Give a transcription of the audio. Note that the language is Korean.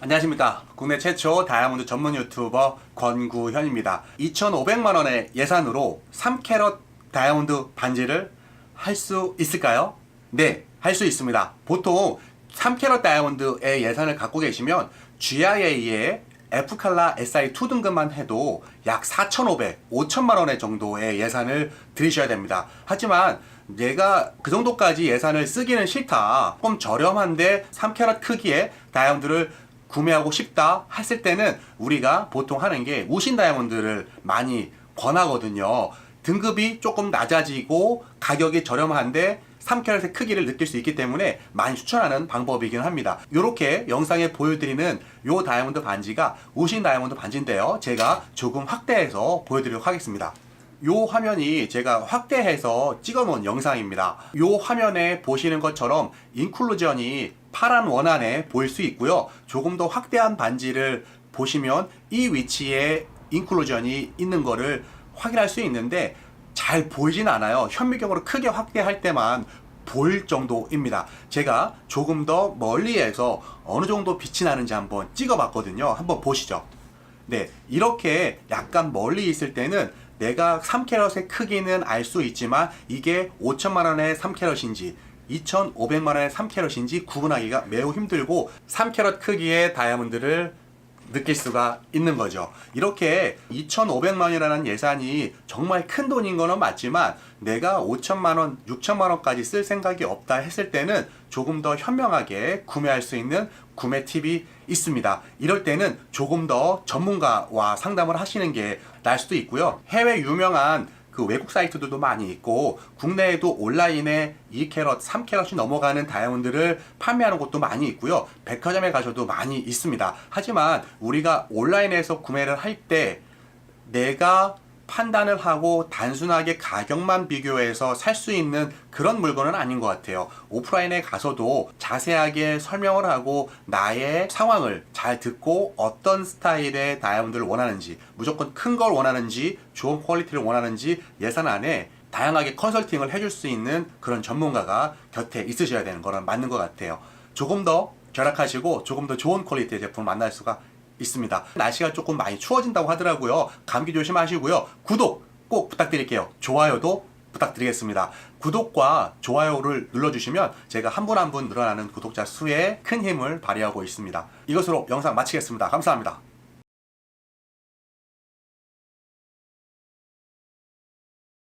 안녕하십니까. 국내 최초 다이아몬드 전문 유튜버 권구현입니다. 2,500만 원의 예산으로 3캐럿 다이아몬드 반지를 할 수 있을까요? 네, 할 수 있습니다. 보통 3캐럿 다이아몬드의 예산을 갖고 계시면 GIA의 F칼라 SI2 등급만 해도 약 4,500, 5천만 원의 정도의 예산을 들이셔야 됩니다. 하지만 내가 그 정도까지 예산을 쓰기는 싫다. 조금 저렴한데 3캐럿 크기의 다이아몬드를 구매하고 싶다 했을 때는 우리가 보통 하는 게 우신 다이아몬드를 많이 권하거든요. 등급이 조금 낮아지고 가격이 저렴한데 3캐럿의 크기를 느낄 수 있기 때문에 많이 추천하는 방법이긴 합니다. 이렇게 영상에 보여드리는 요 다이아몬드 반지가 우신 다이아몬드 반지인데요. 제가 조금 확대해서 보여드리도록 하겠습니다. 요 화면이 제가 확대해서 찍어 놓은 영상입니다. 요 화면에 보시는 것처럼 인클루전이 파란 원 안에 보일 수 있고요. 조금 더 확대한 반지를 보시면 이 위치에 인클루전이 있는 거를 확인할 수 있는데 잘 보이진 않아요. 현미경으로 크게 확대할 때만 보일 정도입니다. 제가 조금 더 멀리에서 어느 정도 빛이 나는지 한번 찍어봤거든요. 한번 보시죠. 네, 이렇게 약간 멀리 있을 때는 내가 3캐럿의 크기는 알 수 있지만 이게 5천만 원의 3캐럿인지 2,500만 원의 3캐럿인지 구분하기가 매우 힘들고 3캐럿 크기의 다이아몬드를 느낄 수가 있는 거죠. 이렇게 2,500만 원이라는 예산이 정말 큰 돈인 거는 맞지만 내가 5천만 원, 6천만 원까지 쓸 생각이 없다 했을 때는 조금 더 현명하게 구매할 수 있는 구매 팁이 있습니다. 이럴 때는 조금 더 전문가와 상담을 하시는 게 나을 수도 있고요. 해외 유명한 그 외국 사이트들도 많이 있고 국내에도 온라인에 2캐럿, 3캐럿이 넘어가는 다이아몬드를 판매하는 곳도 많이 있고요. 백화점에 가셔도 많이 있습니다. 하지만 우리가 온라인에서 구매를 할 때 내가 판단을 하고 단순하게 가격만 비교해서 살 수 있는 그런 물건은 아닌 것 같아요. 오프라인에 가서도 자세하게 설명을 하고 나의 상황을 잘 듣고 어떤 스타일의 다이아몬드를 원하는지, 무조건 큰 걸 원하는지, 좋은 퀄리티를 원하는지 예산 안에 다양하게 컨설팅을 해줄 수 있는 그런 전문가가 곁에 있으셔야 되는 거는 맞는 것 같아요. 조금 더 절약하시고 조금 더 좋은 퀄리티의 제품을 만날 수가 있습니다. 날씨가 조금 많이 추워진다고 하더라고요. 감기 조심하시고요. 구독 꼭 부탁드릴게요. 좋아요도 부탁드리겠습니다. 구독과 좋아요를 눌러주시면 제가 한 분 한 분 늘어나는 구독자 수에 큰 힘을 발휘하고 있습니다. 이것으로 영상 마치겠습니다. 감사합니다.